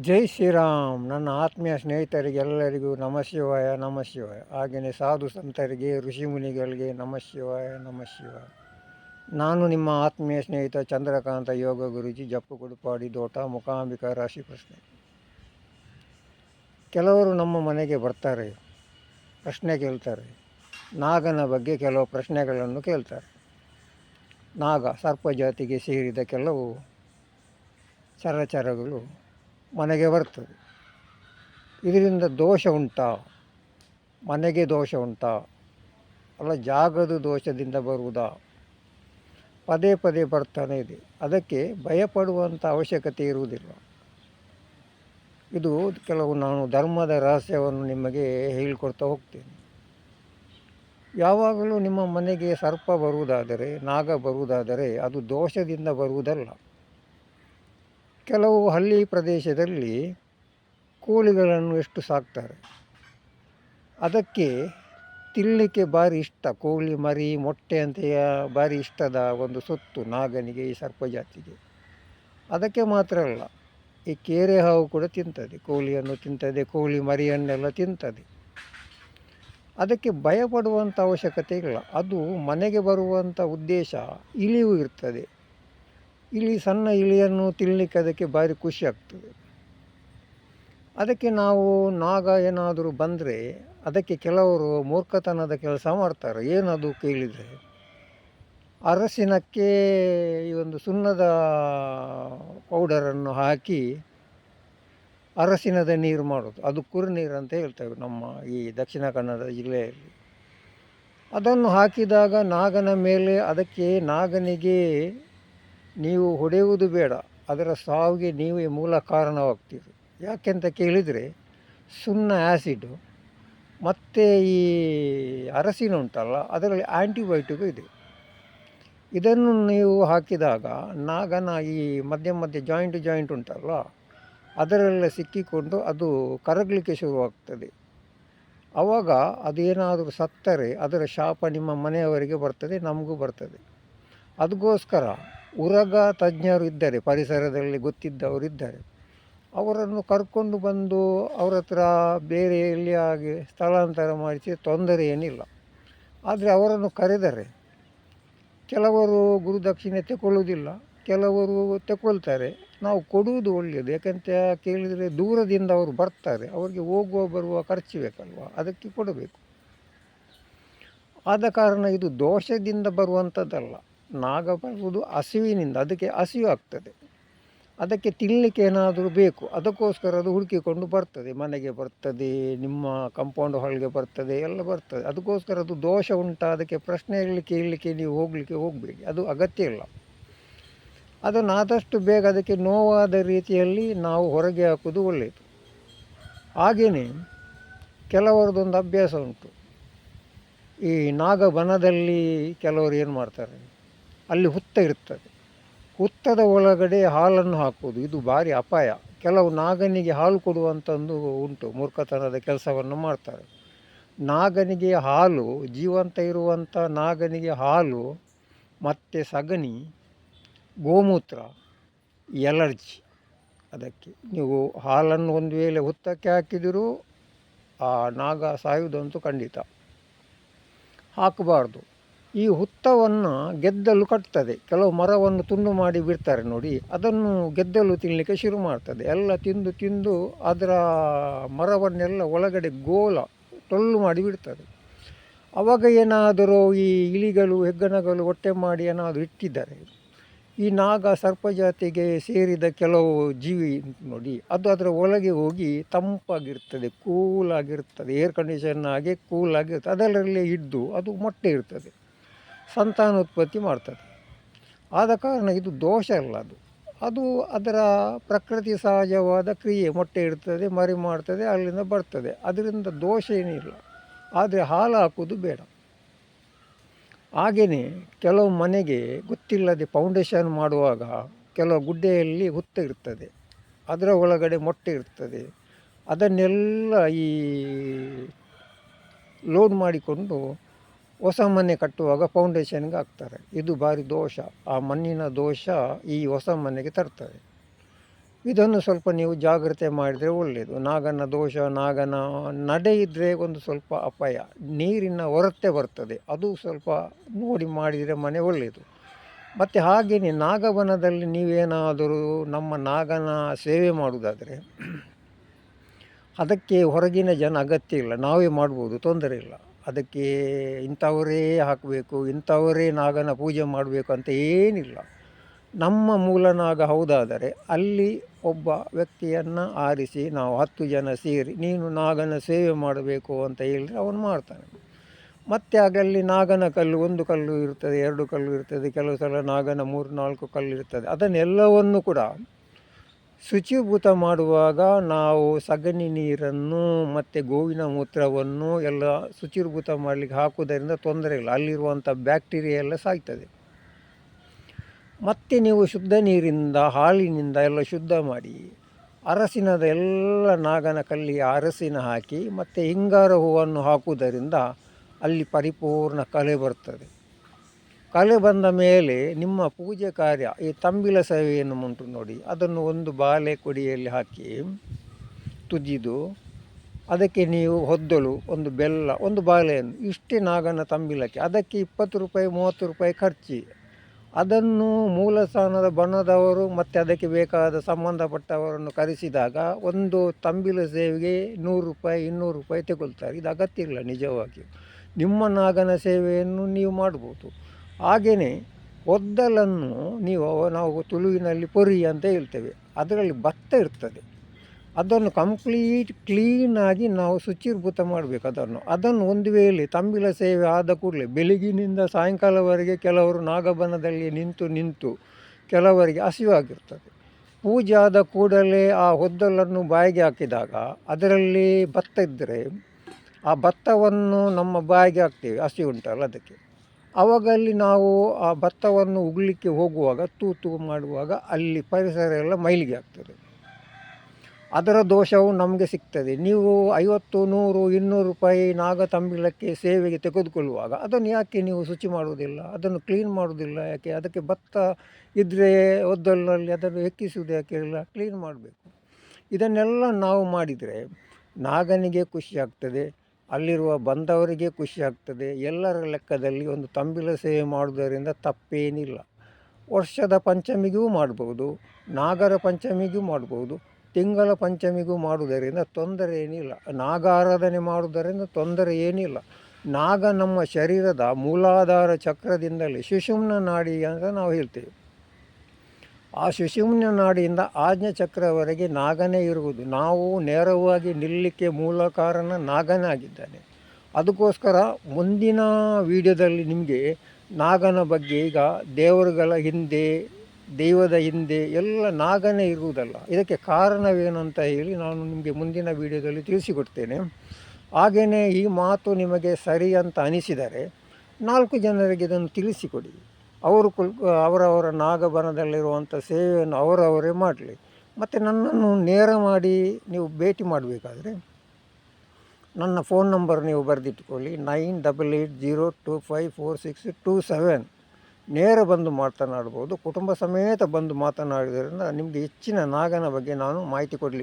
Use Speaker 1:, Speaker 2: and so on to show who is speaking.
Speaker 1: ಜೈ ಶ್ರೀರಾಮ್. ನನ್ನ ಆತ್ಮೀಯ ಸ್ನೇಹಿತರಿಗೆಲ್ಲರಿಗೂ ನಮ ಶಿವಾಯ ನಮ ಶಿವಾಯ ಹಾಗೆಯೇ ಸಾಧು ಸಂತರಿಗೆ ಋಷಿಮುನಿಗಳಿಗೆ ನಮ ಶಿವಾಯ ನಮ ಶಿವಾಯ ನಾನು ನಿಮ್ಮ ಆತ್ಮೀಯ ಸ್ನೇಹಿತ ಚಂದ್ರಕಾಂತ ಯೋಗ ಗುರುಜಿ, ಜಪ್ಪು ಗುಡುಪಾಡಿ ದೋಟ, ಮುಖಾಂಬಿಕ, ರಾಶಿ ಪ್ರಶ್ನೆ. ಕೆಲವರು ನಮ್ಮ ಮನೆಗೆ ಬರ್ತಾರೆ, ಪ್ರಶ್ನೆ ಕೇಳ್ತಾರೆ. ನಾಗನ ಬಗ್ಗೆ ಕೆಲವು ಪ್ರಶ್ನೆಗಳನ್ನು ಕೇಳ್ತಾರೆ. ನಾಗ ಸರ್ಪ ಜಾತಿಗೆ ಸೇರಿದ ಕೆಲವು ಚರಚರಗಳು ಮನೆಗೆ ಬರ್ತದೆ. ಇದರಿಂದ ದೋಷ ಉಂಟಾ? ಮನೆಗೆ ದೋಷ ಉಂಟಾ? ಅಲ್ಲ, ಜಾಗದ ದೋಷದಿಂದ ಬರುವುದಾ? ಪದೇ ಪದೇ ಬರ್ತಾನೆ ಇದೆ. ಅದಕ್ಕೆ ಭಯಪಡುವಂಥ ಅವಶ್ಯಕತೆ ಇರುವುದಿಲ್ಲ. ಇದು ಕೆಲವು ನಾನು ಧರ್ಮದ ರಹಸ್ಯವನ್ನು ನಿಮಗೆ ಹೇಳಿಕೊಡ್ತಾ ಹೋಗ್ತೇನೆ. ಯಾವಾಗಲೂ ನಿಮ್ಮ ಮನೆಗೆ ಸರ್ಪ ಬರುವುದಾದರೆ, ನಾಗ ಬರುವುದಾದರೆ ಅದು ದೋಷದಿಂದ ಬರುವುದಲ್ಲ. ಕೆಲವು ಹಳ್ಳಿ ಪ್ರದೇಶದಲ್ಲಿ ಕೋಳಿಗಳನ್ನು ಎಷ್ಟು ಸಾಕ್ತಾರೆ? ಅದಕ್ಕೆ ತಿನ್ನಲಿಕ್ಕೆ ಭಾರಿ ಇಷ್ಟ. ಕೋಳಿ, ಮರಿ, ಮೊಟ್ಟೆ ಅಂತ ಭಾರಿ ಇಷ್ಟದ ಒಂದು ಸೊತ್ತು ನಾಗನಿಗೆ, ಈ ಸರ್ಪ ಜಾತಿಗೆ ಅದಕ್ಕೆ ಮಾತ್ರ ಅಲ್ಲ, ಈ ಕೇರೆ ಹಾವು ಕೂಡ ತಿಂತದೆ. ಕೋಳಿಯನ್ನು ತಿಂತದೆ, ಕೋಳಿ, ಮರಿಯನ್ನೆಲ್ಲ ತಿಂತದೆ. ಅದಕ್ಕೆ ಭಯಪಡುವಂಥ ಅವಶ್ಯಕತೆ ಇಲ್ಲ. ಅದು ಮನೆಗೆ ಬರುವಂಥ ಉದ್ದೇಶ, ಇಳಿವು ಇರ್ತದೆ. ಇಲಿ ಸಣ್ಣ ಇಲಿಯನ್ನು ತಿನ್ನಲಿಕ್ಕೆ ಅದಕ್ಕೆ ಭಾರಿ ಖುಷಿ ಆಗ್ತದೆ. ಅದಕ್ಕೆ ನಾವು ನಾಗ ಏನಾದರೂ ಬಂದರೆ ಅದಕ್ಕೆ ಕೆಲವರು ಮೂರ್ಖತನದ ಕೆಲಸ ಮಾಡ್ತಾರೆ. ಏನದು ಕೇಳಿದರೆ? ಅರಸಿನಕ್ಕೆ ಈ ಒಂದು ಸುಣ್ಣದ ಪೌಡರನ್ನು ಹಾಕಿ ಅರಸಿನದ ನೀರು ಮಾಡೋದು. ಅದು ಕುರುನೀರು ಅಂತ ಹೇಳ್ತೇವೆ ನಮ್ಮ ಈ ದಕ್ಷಿಣ ಕನ್ನಡ ಜಿಲ್ಲೆಯಲ್ಲಿ. ಅದನ್ನು ಹಾಕಿದಾಗ ನಾಗನ ಮೇಲೆ ಅದಕ್ಕೆ ನಾಗನಿಗೆ ನೀವು ಹೊಡೆಯುವುದು ಬೇಡ. ಅದರ ಸಾವಿಗೆ ನೀವೇ ಮೂಲ ಕಾರಣವಾಗ್ತೀರಿ. ಯಾಕೆಂತ ಕೇಳಿದರೆ, ಸುಣ್ಣ ಆ್ಯಸಿಡು ಮತ್ತು ಈ ಅರಸಿನ ಉಂಟಲ್ಲ, ಅದರಲ್ಲಿ ಆ್ಯಂಟಿಬಯೋಟಿಕ್ ಇದೆ. ಇದನ್ನು ನೀವು ಹಾಕಿದಾಗ ನಾಗನ ಈ ಮಧ್ಯ ಮಧ್ಯೆ ಜಾಯಿಂಟ್ ಜಾಯಿಂಟ್ ಉಂಟಲ್ಲ ಅದರಲ್ಲ ಸಿಕ್ಕಿಕೊಂಡು ಅದು ಕರಗಲಿಕ್ಕೆ ಶುರುವಾಗ್ತದೆ. ಆವಾಗ ಅದೇನಾದರೂ ಸತ್ತರೆ, ಅದರ ಶಾಪ ನಿಮ್ಮ ಮನೆಯವರಿಗೆ ಬರ್ತದೆ, ನಮಗೂ ಬರ್ತದೆ. ಅದಕ್ಕೋಸ್ಕರ ಉರಗ ತಜ್ಞರು ಇದ್ದಾರೆ, ಪರಿಸರದಲ್ಲಿ ಗೊತ್ತಿದ್ದವರು ಇದ್ದಾರೆ. ಅವರನ್ನು ಕರ್ಕೊಂಡು ಬಂದು ಅವ್ರ ಹತ್ರ ಬೇರೆ ಎಲ್ಲಿ ಹಾಗೆ ಸ್ಥಳಾಂತರ ಮಾಡಿಸಿ ತೊಂದರೆ ಏನಿಲ್ಲ. ಆದರೆ ಅವರನ್ನು ಕರೆದರೆ. ಕೆಲವರು ಗುರುದಕ್ಷಿಣೆ ತಗೊಳ್ಳುವುದಿಲ್ಲ ಕೆಲವರು ತಗೊಳ್ತಾರೆ ನಾವು ಕೊಡುವುದು ಒಳ್ಳೆಯದು, ಯಾಕಂತ ಕೇಳಿದರೆ ದೂರದಿಂದ ಅವರು ಬರ್ತಾರೆ. ಅವರಿಗೆ ಹೋಗುವ, ಬರುವ ಖರ್ಚು ಬೇಕಲ್ವ? ಅದಕ್ಕೆ ಕೊಡಬೇಕು. ಆದ ಕಾರಣ ಇದು ದೋಷದಿಂದ ಬರುವಂಥದ್ದಲ್ಲ. ನಾಗ ಬರುವುದು ಹಸಿವಿನಿಂದ, ಅದಕ್ಕೆ ಹಸಿವು ಆಗ್ತದೆ. ಅದಕ್ಕೆ ತಿನ್ನಲಿಕ್ಕೆ ಏನಾದರೂ ಬೇಕು, ಅದಕ್ಕೋಸ್ಕರ ಅದು ಹುಡುಕಿಕೊಂಡು ಬರ್ತದೆ. ಮನೆಗೆ ಬರ್ತದೆ, ನಿಮ್ಮ ಕಂಪೌಂಡ್ ಹಾಲ್ಗೆ ಬರ್ತದೆ, ಎಲ್ಲ ಬರ್ತದೆ. ಅದಕ್ಕೋಸ್ಕರ ಅದು ದೋಷ ಉಂಟ, ಅದಕ್ಕೆ ಪ್ರಶ್ನೆ ಇರಲಿಕ್ಕೆ ಇರಲಿಕ್ಕೆ ನೀವು ಹೋಗಲಿಕ್ಕೆ ಹೋಗಬೇಡಿ. ಅದು ಅಗತ್ಯ ಇಲ್ಲ. ಅದನ್ನು ಆದಷ್ಟು ಬೇಗ ಅದಕ್ಕೆ ನೋವಾದ ರೀತಿಯಲ್ಲಿ ನಾವು ಹೊರಗೆ ಹಾಕೋದು ಒಳ್ಳೆಯದು. ಹಾಗೆಯೇ ಕೆಲವರದೊಂದು ಅಭ್ಯಾಸ ಉಂಟು. ಈ ನಾಗಬನದಲ್ಲಿ ಕೆಲವರು ಏನು ಮಾಡ್ತಾರೆ? ಅಲ್ಲಿ ಹುತ್ತ ಇರ್ತದೆ ಹುತ್ತದ ಒಳಗಡೆ ಹಾಲನ್ನು ಹಾಕುವುದು, ಇದು ಭಾರಿ ಅಪಾಯ. ಕೆಲವು ನಾಗನಿಗೆ ಹಾಲು ಕೊಡುವಂಥದ್ದು ಉಂಟು, ಮೂರ್ಖತನದ ಕೆಲಸವನ್ನು ಮಾಡ್ತಾರೆ. ನಾಗನಿಗೆ ಹಾಲು, ಜೀವಂತ ಇರುವಂಥ ನಾಗನಿಗೆ ಹಾಲು, ಮತ್ತು ಸಗಣಿ, ಗೋಮೂತ್ರ, ಎಲರ್ಜಿ, ಅದಕ್ಕೆ. ನೀವು ಹಾಲನ್ನು ಒಂದು ವೇಳೆ ಹುತ್ತಕ್ಕೆ ಹಾಕಿದರೂ ಆ ನಾಗ ಸಾಯುವುದಂತೂ ಖಂಡಿತ. ಹಾಕಬಾರ್ದು. ಈ ಹುತ್ತವನ್ನು ಗೆದ್ದಲು ಕಟ್ತದೆ. ಕೆಲವು ಮರವನ್ನು ತುಂಡು ಮಾಡಿ ಬಿಡ್ತಾರೆ ನೋಡಿ. ಅದನ್ನು ಗೆದ್ದಲು ತಿನ್ನಲಿಕ್ಕೆ ಶುರು ಮಾಡ್ತದೆ. ಎಲ್ಲ ತಿಂದು ತಿಂದು ಅದರ ಮರವನ್ನೆಲ್ಲ ಒಳಗಡೆ ಗೋಲ ಟೊಳ್ಳು ಮಾಡಿ ಬಿಡ್ತದೆ. ಅವಾಗ ಏನಾದರೂ ಈ ಇಲಿಗಳು, ಹೆಗ್ಗಣಗಳು ಹೊಟ್ಟೆ ಮಾಡಿ ಏನಾದರೂ ಇಟ್ಟಿದ್ದಾರೆ. ಈ ನಾಗ ಸರ್ಪ ಜಾತಿಗೆ ಸೇರಿದ ಕೆಲವು ಜೀವಿ ನೋಡಿ, ಅದು ಅದರ ಒಳಗೆ ಹೋಗಿ ತಂಪಾಗಿರ್ತದೆ, ಕೂಲಾಗಿರ್ತದೆ. ಏರ್ ಕಂಡೀಷನ್ ಆಗಿ ಕೂಲಾಗಿರ್ತದೆ. ಅದರಲ್ಲೇ ಇದ್ದು ಅದು ಮೊಟ್ಟೆ ಇರ್ತದೆ. ಸಂತಾನೋತ್ಪತ್ತಿ ಮಾಡ್ತದೆ. ಆದ ಕಾರಣ ಇದು ದೋಷ ಅಲ್ಲ ಅದು. ಅದು ಅದರ ಪ್ರಕೃತಿ ಸಹಜವಾದ ಕ್ರಿಯೆ. ಮೊಟ್ಟೆ ಇಡ್ತದೆ, ಮರಿ ಮಾಡ್ತದೆ, ಅಲ್ಲಿಂದ ಬರ್ತದೆ. ಅದರಿಂದ ದೋಷ ಏನಿಲ್ಲ. ಆದರೆ ಹಾಲು ಹಾಕೋದು ಬೇಡ. ಹಾಗೆಯೇ ಕೆಲವು ಮನೆಗೆ ಗೊತ್ತಿಲ್ಲದೆ ಫೌಂಡೇಶನ್ ಮಾಡುವಾಗ ಕೆಲವು ಗುಡ್ಡೆಯಲ್ಲಿ ಹುತ್ತ ಇರ್ತದೆ. ಅದರ ಒಳಗಡೆ ಮೊಟ್ಟೆ ಇರ್ತದೆ. ಅದನ್ನೆಲ್ಲ ಈ ಲೋಡ್ ಮಾಡಿಕೊಂಡು ಹೊಸ ಮನೆ ಕಟ್ಟುವಾಗ ಫೌಂಡೇಶನ್ಗೆ ಹಾಕ್ತಾರೆ. ಇದು ಭಾರಿ ದೋಷ. ಆ ಮಣ್ಣಿನ ದೋಷ ಈ ಹೊಸ ಮನೆಗೆ ತರ್ತದೆ. ಇದನ್ನು ಸ್ವಲ್ಪ ನೀವು ಜಾಗ್ರತೆ ಮಾಡಿದರೆ ಒಳ್ಳೆಯದು ನಾಗನ ದೋಷ, ನಾಗನ ನಡೆ ಇದ್ದರೆ ಒಂದು ಸ್ವಲ್ಪ ಅಪಾಯ. ನೀರಿನ ಹೊರತೆ ಬರ್ತದೆ. ಅದು ಸ್ವಲ್ಪ ನೋಡಿ ಮಾಡಿದರೆ ಮನೆ ಒಳ್ಳೆಯದು ಮತ್ತು ಹಾಗೆಯೇ ನಾಗವನದಲ್ಲಿ ನೀವೇನಾದರೂ ನಮ್ಮ ನಾಗನ ಸೇವೆ ಮಾಡುವುದಾದರೆ, ಅದಕ್ಕೆ ಹೊರಗಿನ ಜನ ಅಗತ್ಯ ಇಲ್ಲ. ನಾವೇ ಮಾಡ್ಬೋದು, ತೊಂದರೆ ಇಲ್ಲ. ಅದಕ್ಕೆ ಇಂಥವರೇ ಹಾಕಬೇಕು, ಇಂಥವರೇ ನಾಗನ ಪೂಜೆ ಮಾಡಬೇಕು ಅಂತ ಏನಿಲ್ಲ. ನಮ್ಮ ಮೂಲ ನಾಗ ಹೌದಾದರೆ ಅಲ್ಲಿ ಒಬ್ಬ ವ್ಯಕ್ತಿಯನ್ನು ಆರಿಸಿ ನಾವು ಹತ್ತು ಜನ ಸೇರಿ ನೀನು ನಾಗನ ಸೇವೆ ಮಾಡಬೇಕು ಅಂತ ಹೇಳಿದರೆ ಅವನು ಮಾಡ್ತಾನೆ. ಮತ್ತೆ ಆಗಲ್ಲಿ ನಾಗನ ಕಲ್ಲು ಒಂದು ಕಲ್ಲು ಇರ್ತದೆ, ಎರಡು ಕಲ್ಲು ಇರ್ತದೆ, ಕೆಲವು ಸಲ ನಾಗನ ಮೂರು ನಾಲ್ಕು ಕಲ್ಲು ಇರ್ತದೆ, ಅದನ್ನೆಲ್ಲವನ್ನು ಕೂಡ ಶುಚಿಭೂತ ಮಾಡುವಾಗ ನಾವು ಸಗಣಿ ನೀರನ್ನು ಮತ್ತು ಗೋವಿನ ಮೂತ್ರವನ್ನು ಎಲ್ಲ ಶುಚಿರ್ಭೂತ ಮಾಡಲಿಕ್ಕೆ ಹಾಕುವುದರಿಂದ ತೊಂದರೆ ಇಲ್ಲ. ಅಲ್ಲಿರುವಂಥ ಬ್ಯಾಕ್ಟೀರಿಯಾ ಎಲ್ಲ ಸಾಯ್ತದೆ. ಮತ್ತೆ ನೀವು ಶುದ್ಧ ನೀರಿಂದ, ಹಾಲಿನಿಂದ ಎಲ್ಲ ಶುದ್ಧ ಮಾಡಿ, ಅರಸಿನದ ಎಲ್ಲ ನಾಗನ ಕಲ್ಲಿ ಅರಸಿನ ಹಾಕಿ ಮತ್ತು ಹಿಂಗಾರ ಹೂವನ್ನು ಹಾಕುವುದರಿಂದ ಅಲ್ಲಿ ಪರಿಪೂರ್ಣ ಕಲೆ ಬರ್ತದೆ. ಕಲೆ ಬಂದ ಮೇಲೆ ನಿಮ್ಮ ಪೂಜೆ ಕಾರ್ಯ, ಈ ತಂಬಿಲ ಸೇವೆಯನ್ನು ಉಂಟು ನೋಡಿ, ಅದನ್ನು ಒಂದು ಬಾಳೆ ಕೊಡಿಯಲ್ಲಿ ಹಾಕಿ ತುದಿದು, ಅದಕ್ಕೆ ನೀವು ಹೊದ್ದಲು ಒಂದು ಬೆಲ್ಲ, ಒಂದು ಬಾಳೆಯನ್ನು, ಇಷ್ಟೇ ನಾಗನ ತಂಬಿಲಕ್ಕೆ, ಅದಕ್ಕೆ ಇಪ್ಪತ್ತು ರೂಪಾಯಿ, ಮೂವತ್ತು ರೂಪಾಯಿ ಖರ್ಚಿ. ಅದನ್ನು ಮೂಲ ಸ್ಥಾನದ ಬಣ್ಣದವರು ಮತ್ತು ಅದಕ್ಕೆ ಬೇಕಾದ ಸಂಬಂಧಪಟ್ಟವರನ್ನು ಕರೆಸಿದಾಗ ಒಂದು ತಂಬಿಲ ಸೇವೆಗೆ ನೂರು ರೂಪಾಯಿ, ಇನ್ನೂರು ರೂಪಾಯಿ ತೆಗೊಳ್ತಾರೆ. ಇದು ಅಗತ್ಯ ಇಲ್ಲ ನಿಜವಾಗಿ. ನಿಮ್ಮ ನಾಗನ ಸೇವೆಯನ್ನು ನೀವು ಮಾಡ್ಬೋದು. ಹಾಗೆಯೇ ಒದ್ದಲನ್ನು ನೀವು ನಾವು ತುಳುವಿನಲ್ಲಿ ಪೊರಿ ಅಂತ ಹೇಳ್ತೇವೆ. ಅದರಲ್ಲಿ ಭತ್ತ ಇರ್ತದೆ. ಅದನ್ನು ಕಂಪ್ಲೀಟ್ ಕ್ಲೀನಾಗಿ ನಾವು ಶುಚಿರ್ಭೂತ ಮಾಡಬೇಕು ಅದನ್ನು. ಅದನ್ನು ಒಂದು ವೇಳೆ ತಂಬಿಲ ಸೇವೆ ಆದ ಕೂಡಲೇ ಬೆಳಗಿನಿಂದ ಸಾಯಂಕಾಲವರೆಗೆ ಕೆಲವರು ನಾಗಬನದಲ್ಲಿ ನಿಂತು ನಿಂತು ಕೆಲವರಿಗೆ ಹಸಿವಾಗಿರ್ತದೆ. ಪೂಜೆ ಆದ ಕೂಡಲೇ ಆ ಹೊದ್ದಲನ್ನು ಬಾಯಿಗೆ ಹಾಕಿದಾಗ ಅದರಲ್ಲಿ ಭತ್ತ ಇದ್ದರೆ ಆ ಭತ್ತವನ್ನು ನಮ್ಮ ಬಾಯಿಗೆ ಹಾಕ್ತೇವೆ. ಹಸಿ ಉಂಟಲ್ಲ ಅದಕ್ಕೆ. ಅವಾಗಲ್ಲಿ ನಾವು ಆ ಭತ್ತವನ್ನು ಉಗ್ಲಿಕ್ಕೆ ಹೋಗುವಾಗ ತೂತು ಮಾಡುವಾಗ ಅಲ್ಲಿ ಪರಿಸರ ಎಲ್ಲ ಮೈಲಿಗೆ ಆಗ್ತದೆ. ಅದರ ದೋಷವು ನಮಗೆ ಸಿಗ್ತದೆ. ನೀವು ಐವತ್ತು, ನೂರು, ಇನ್ನೂರು ರೂಪಾಯಿ ನಾಗ ತಂಬಿಳಕ್ಕೆ ಸೇವೆಗೆ ತೆಗೆದುಕೊಳ್ಳುವಾಗ ಅದನ್ನು ಯಾಕೆ ನೀವು ಶುಚಿ ಮಾಡುವುದಿಲ್ಲ? ಅದನ್ನು ಕ್ಲೀನ್ ಮಾಡುವುದಿಲ್ಲ ಯಾಕೆ? ಅದಕ್ಕೆ ಭತ್ತ ಇದ್ದರೆ ಒದ್ದಲಿನಲ್ಲಿ ಅದನ್ನು ಹೆಕ್ಕಿಸುವುದು ಯಾಕೆ? ಇಲ್ಲ ಕ್ಲೀನ್ ಮಾಡಬೇಕು. ಇದನ್ನೆಲ್ಲ ನಾವು ಮಾಡಿದರೆ ನಾಗನಿಗೆ ಖುಷಿ ಆಗ್ತದೆ. ಅಲ್ಲಿರುವ ಬಂದವರಿಗೆ ಖುಷಿ ಆಗ್ತದೆ. ಎಲ್ಲರ ಲೆಕ್ಕದಲ್ಲಿ ಒಂದು ತಂಬಿಲ ಸೇವೆ ಮಾಡುವುದರಿಂದ ತಪ್ಪೇನಿಲ್ಲ. ವರ್ಷದ ಪಂಚಮಿಗೂ ಮಾಡ್ಬೋದು, ನಾಗರ ಪಂಚಮಿಗೂ ಮಾಡ್ಬೋದು, ತಿಂಗಳ ಪಂಚಮಿಗೂ ಮಾಡುವುದರಿಂದ ತೊಂದರೆ ಏನಿಲ್ಲ ನಾಗಾರಾಧನೆ ಮಾಡುವುದರಿಂದ ತೊಂದರೆ ಏನಿಲ್ಲ ನಾಗ ನಮ್ಮ ಶರೀರದ ಮೂಲಾಧಾರ ಚಕ್ರದಿಂದಲೇ ಸುಷುಮ್ನ ನಾಡಿ ಅಂತ ನಾವು ಹೇಳ್ತೇವೆ. ಆ ಸುಷುಮ್ನ ನಾಡಿಯಿಂದ ಆಜ್ಞಾ ಚಕ್ರವರೆಗೆ ನಾಗನೇ ಇರುವುದು. ನಾವು ನೇರವಾಗಿ ನಿಲ್ಲಕ್ಕೆ ಮೂಲ ಕಾರಣ ನಾಗನೇ ಆಗಿದ್ದಾನೆ. ಅದಕ್ಕೋಸ್ಕರ ಮುಂದಿನ ವಿಡಿಯೋದಲ್ಲಿ ನಿಮಗೆ ನಾಗನ ಬಗ್ಗೆ ಈಗ ದೇವರುಗಳ ಹಿಂದೆ, ದೈವದ ಹಿಂದೆ ಎಲ್ಲ ನಾಗನೇ ಇರುವುದಲ್ಲ. ಇದಕ್ಕೆ ಕಾರಣವೇನು ಅಂತ ಹೇಳಿ ನಾನು ನಿಮಗೆ ಮುಂದಿನ ವಿಡಿಯೋದಲ್ಲಿ ತಿಳಿಸಿಕೊಡ್ತೇನೆ. ಹಾಗೆಯೇ ಈ ಮಾತು ನಿಮಗೆ ಸರಿ ಅಂತ ಅನಿಸಿದರೆ ನಾಲ್ಕು ಜನರಿಗೆ ಇದನ್ನು ತಿಳಿಸಿಕೊಡಿ. ಅವರು ಕುಲ್, ಅವರವರ ನಾಗಬನದಲ್ಲಿರುವಂಥ ಸೇವೆಯನ್ನು ಅವರವರೇ ಮಾಡಲಿ. ಮತ್ತು ನನ್ನನ್ನು ನೇರ ಮಾಡಿ ನೀವು ಭೇಟಿ ಮಾಡಬೇಕಾದ್ರೆ ನನ್ನ ಫೋನ್ ನಂಬರ್ ನೀವು ಬರೆದಿಟ್ಕೊಳ್ಳಿ. Nine double eight zero two five four six two seven. ನೇರ ಬಂದು ಮಾತನಾಡ್ಬೋದು. ಕುಟುಂಬ ಸಮೇತ ಬಂದು ಮಾತನಾಡಿದ್ರಿಂದ ನಿಮಗೆ ಹೆಚ್ಚಿನ ನಾಗನ ಬಗ್ಗೆ ನಾನು ಮಾಹಿತಿ ಕೊಡಲಿಕ್ಕೆ